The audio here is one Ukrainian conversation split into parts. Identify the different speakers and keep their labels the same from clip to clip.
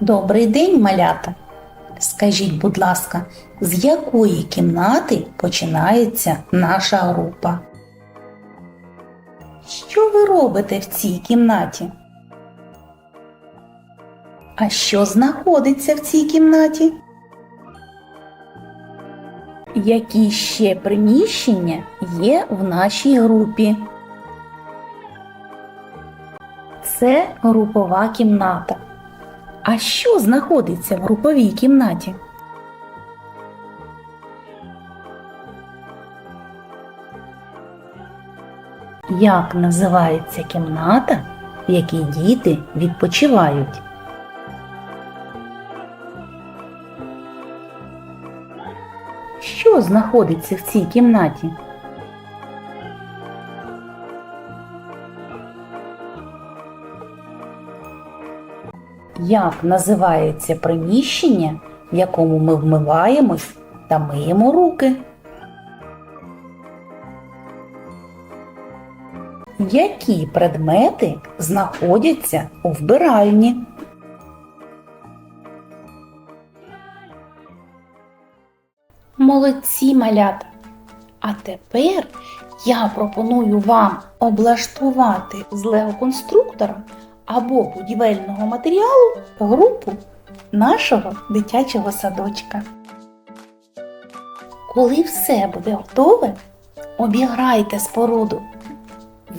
Speaker 1: Добрий день, малята. Скажіть, будь ласка, з якої кімнати починається наша група? Що ви робите в цій кімнаті? А що знаходиться в цій кімнаті? Які ще приміщення є в нашій групі? Це групова кімната. А що знаходиться в груповій кімнаті? Як називається кімната, в якій діти відпочивають? Що знаходиться в цій кімнаті? Як називається приміщення, в якому ми вмиваємось та миємо руки? Які предмети знаходяться у вбиральні? Молодці малята! А тепер я пропоную вам облаштувати з лего-конструктора або будівельного матеріалу групу нашого дитячого садочка. Коли все буде готове, обіграйте споруду.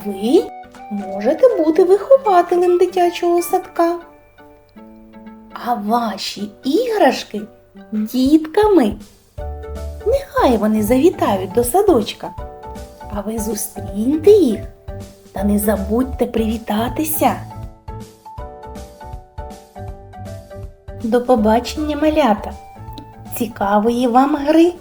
Speaker 1: Ви можете бути вихователем дитячого садка, а ваші іграшки дітками. Нехай вони завітають до садочка, а ви зустріньте їх та не забудьте привітатися. До побачення, малята! Цікавої вам гри!